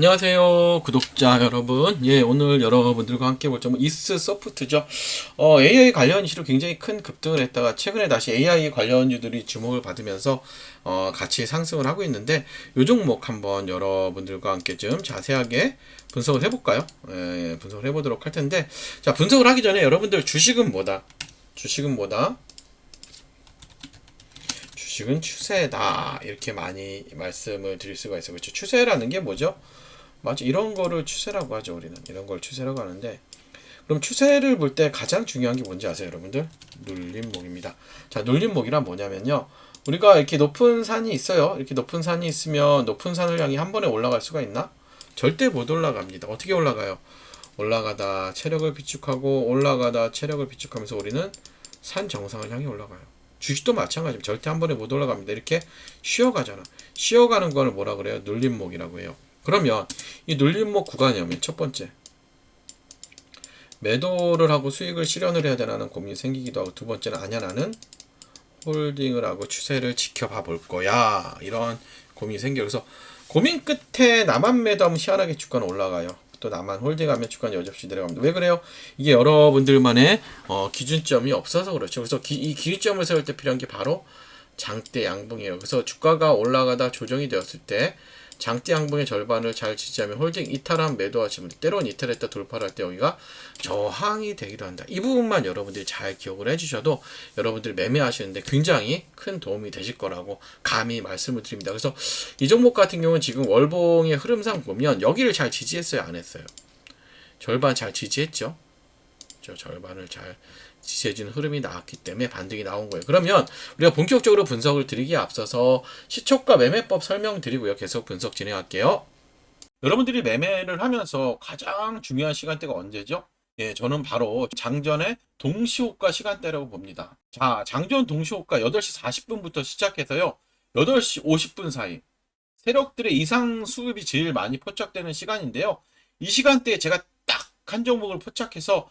안녕하세요 구독자 여러분. 예 오늘 여러분들과 함께 볼 점은 이스 소프트죠. 어, AI 관련 이슈로 굉장히 큰 급등을 했다가 최근에 다시 AI 관련주들이 주목을 받으면서 어, 같이 상승을 하고 있는데 요 종목 한번 여러분들과 함께 좀 자세하게 분석을 해볼까요? 예, 분석을 해보도록 할 텐데 자 분석을 하기 전에 여러분들 주식은 뭐다? 주식은 뭐다? 주식은 추세다. 이렇게 많이 말씀을 드릴 수가 있어요. 그렇죠? 추세라는 게 뭐죠 맞아. 이런 거를 추세라고 하죠 우리는. 이런 걸 추세라고 하는데 그럼 추세를 볼 때 가장 중요한 게 뭔지 아세요 여러분들? 눌림목입니다. 자 눌림목이란 뭐냐면요. 우리가 이렇게 높은 산이 있어요. 이렇게 높은 산이 있으면 높은 산을 향해 한 번에 올라갈 수가 있나? 절대 못 올라갑니다. 어떻게 올라가요? 올라가다 체력을 비축하고 올라가다 체력을 비축하면서 우리는 산 정상을 향해 올라가요. 주식도 마찬가지입니다. 절대 한 번에 못 올라갑니다. 이렇게 쉬어가잖아. 쉬어가는 거를 뭐라 그래요? 눌림목이라고 해요 그러면 이 눌림목 구간이면 첫 번째 매도를 하고 수익을 실현을 해야 되나는 고민이 생기기도 하고 두 번째는 아니야 나는 홀딩을 하고 추세를 지켜봐 볼 거야. 이런 고민이 생겨. 그래서 고민 끝에 나만 매도하면 희한하게 주가는 올라가요. 또 나만 홀딩하면 주가는 여지없이 내려갑니다. 왜 그래요? 이게 여러분들만의 어, 기준점이 없어서 그렇죠. 그래서 기, 이 기준점을 세울 때 필요한 게 바로 장대 양봉이에요. 그래서 주가가 올라가다 조정이 되었을 때 장대 양봉의 절반을 잘 지지하면 홀딩 이탈한 매도하시면 때론 이탈했다 돌파를 할 때 여기가 저항이 되기도 한다. 이 부분만 여러분들이 잘 기억을 해주셔도 여러분들 매매하시는데 굉장히 큰 도움이 되실 거라고 감히 말씀을 드립니다. 그래서 이 종목 같은 경우는 지금 월봉의 흐름상 보면 여기를 잘 지지했어요, 안 했어요? 절반 잘 지지했죠. 저 절반을 잘 지지해주는 흐름이 나왔기 때문에 반등이 나온 거예요. 그러면 우리가 본격적으로 분석을 드리기에 앞서서 시초가 매매법 설명드리고요. 계속 분석 진행할게요. 여러분들이 매매를 하면서 가장 중요한 시간대가 언제죠? 예, 저는 바로 장전의 동시호가 시간대라고 봅니다. 자, 장전 동시호가 8시 40분부터 시작해서요. 8시 50분 사이. 세력들의 이상 수급이 제일 많이 포착되는 시간인데요. 이 시간대에 제가 딱 한 종목을 포착해서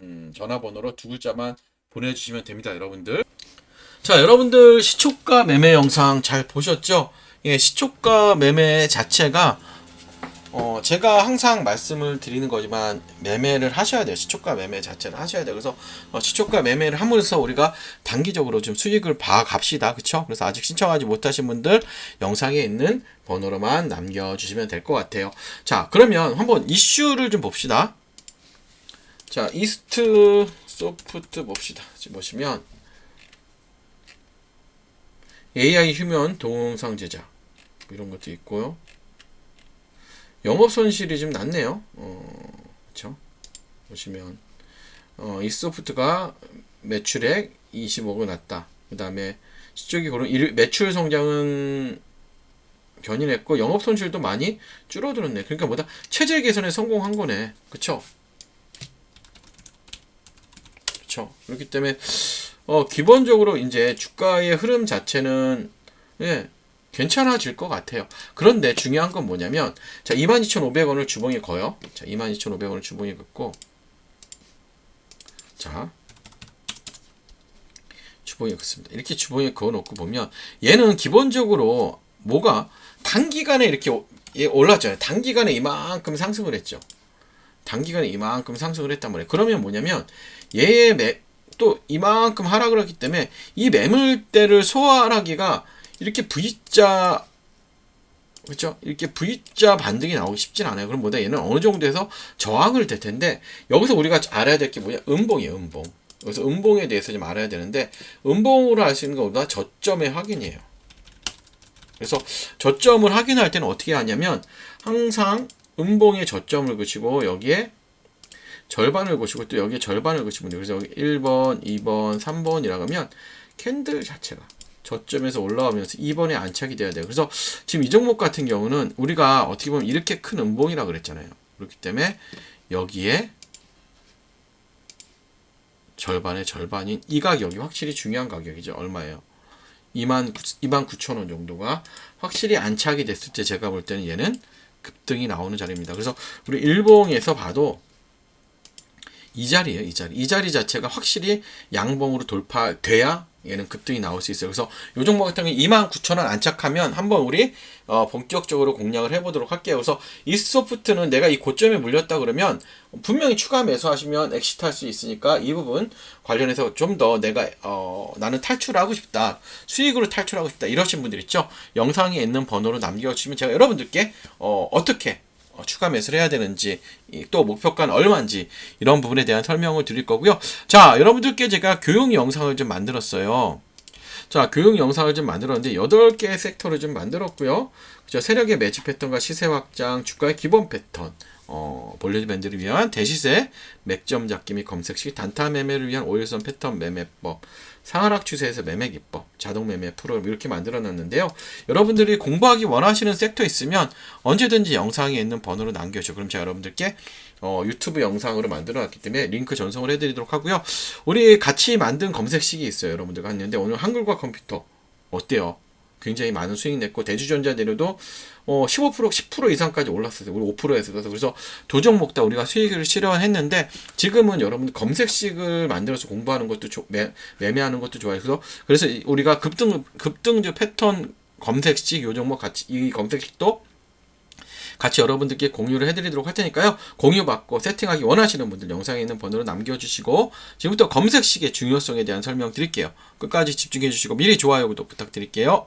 음, 전화번호로 두 글자만 보내주시면 됩니다, 여러분들. 자, 여러분들 시초가 매매 영상 잘 보셨죠? 예, 시초가 매매 자체가 어, 제가 항상 말씀을 드리는 거지만 매매를 하셔야 돼요. 시초가 매매 자체를 하셔야 돼요. 그래서 어, 시초가 매매를 함으로써 우리가 단기적으로 좀 수익을 봐 갑시다. 그쵸? 그래서 아직 신청하지 못하신 분들 영상에 있는 번호로만 남겨주시면 될 것 같아요. 자, 그러면 한번 이슈를 좀 봅시다. 자, 이스트 소프트 봅시다. 지금 보시면 AI 휴면 동영상 제작 뭐 이런 것도 있고요. 영업 손실이 좀 낮네요. 어, 그렇죠? 보시면 어, 이 소프트가 매출액 25가 낮다. 그다음에 시쪽이 그런 일, 매출 성장은 견인했고 영업 손실도 많이 줄어들었네. 그러니까 뭐다 체제 개선에 성공한 거네. 그쵸? 그쵸? 그렇기 때문에 어, 기본적으로 이제 주가의 흐름 자체는 예, 괜찮아질 것 같아요. 그런데 중요한 건 뭐냐면 자 22,500원을 주봉에 거요. 자 22,500원을 주봉에 긋고 자 주봉에 긋습니다. 이렇게 주봉에 그어 놓고 보면 얘는 기본적으로 뭐가 단기간에 이렇게 얘 올랐잖아요. 단기간에 이만큼 상승을 했죠. 단기간에 이만큼 상승을 했단 말이에요. 그러면 뭐냐면 얘의 매, 또 이만큼 하락을 했기 때문에 이 매물대를 소화하기가 이렇게 V자 그렇죠? 이렇게 V자 반등이 나오기 쉽진 않아요. 그럼 뭐다 얘는 어느 정도에서 저항을 될 텐데 여기서 우리가 알아야 될 게 뭐냐? 음봉이에요, 음봉. 그래서 음봉에 대해서 좀 알아야 되는데 음봉으로 알 수 있는 것보다 저점의 확인이에요. 그래서 저점을 확인할 때는 어떻게 하냐면 항상 음봉의 저점을 그치고 여기에 절반을 그치고 또 여기에 절반을 그치면 돼요. 그래서 여기 1번, 2번, 3번이라고 하면 캔들 자체가 저점에서 올라오면서 2번에 안착이 돼야 돼요. 그래서 지금 이 종목 같은 경우는 우리가 어떻게 보면 이렇게 큰 음봉이라 그랬잖아요. 그렇기 때문에 여기에 절반의 절반인 이 가격이 확실히 중요한 가격이죠. 얼마예요? 2만 2만 9천 원 정도가 확실히 안착이 됐을 때 제가 볼 때는 얘는 급등이 나오는 자리입니다. 그래서 우리 일봉에서 봐도 이 자리예요, 이 자리. 이 자리 자체가 확실히 양봉으로 돌파돼야 얘는 급등이 나올 수 있어요. 그래서 요 종목 같은 경우 29,000원 안착하면 한번 우리 어, 본격적으로 공략을 해보도록 할게요. 그래서 이소프트는 내가 이 고점에 물렸다 그러면 분명히 추가 매수하시면 엑시트 할 수 있으니까 이 부분 관련해서 좀 더 내가 어, 나는 탈출하고 싶다. 수익으로 탈출하고 싶다. 이러신 분들 있죠. 영상에 있는 번호로 남겨주시면 제가 여러분들께 어, 어떻게 어, 추가 매수를 해야 되는지 또 목표가는 얼마인지 이런 부분에 대한 설명을 드릴 거고요. 자, 여러분들께 제가 교육 영상을 좀 만들었어요. 자, 교육 영상을 좀 만들었는데 8개의 섹터를 좀 만들었고요. 그죠? 세력의 매치 패턴과 시세 확장, 주가의 기본 패턴, 어, 볼리드 밴드를 위한 대시세, 맥점 잡기 및 검색식, 단타 매매를 위한 오일선 패턴 매매법, 상하락 추세에서 매매 기법, 자동 매매 프로그램 이렇게 만들어 놨는데요. 여러분들이 공부하기 원하시는 섹터 있으면 언제든지 영상에 있는 번호로 남겨줘. 그럼 제가 여러분들께 어, 유튜브 영상으로 만들어 놨기 때문에 링크 전송을 해드리도록 하고요. 우리 같이 만든 검색식이 있어요. 여러분들과 했는데 오늘 한글과 컴퓨터 어때요? 굉장히 많은 수익 냈고 대주전자 내려도 어, 15% 10% 이상까지 올랐어요. 우리 5%에서 그래서 두 종목 다 우리가 수익을 실현했는데 지금은 여러분들 검색식을 만들어서 공부하는 것도 조, 매, 매매하는 것도 좋아요. 그래서 그래서 우리가 급등 급등주 패턴 검색식 요 종목 같이 이 검색식도 같이 여러분들께 공유를 해드리도록 할 테니까요. 공유 받고 세팅하기 원하시는 분들 영상에 있는 번호로 남겨주시고 지금부터 검색식의 중요성에 대한 설명 드릴게요. 끝까지 집중해 주시고 미리 좋아요, 구독 부탁드릴게요.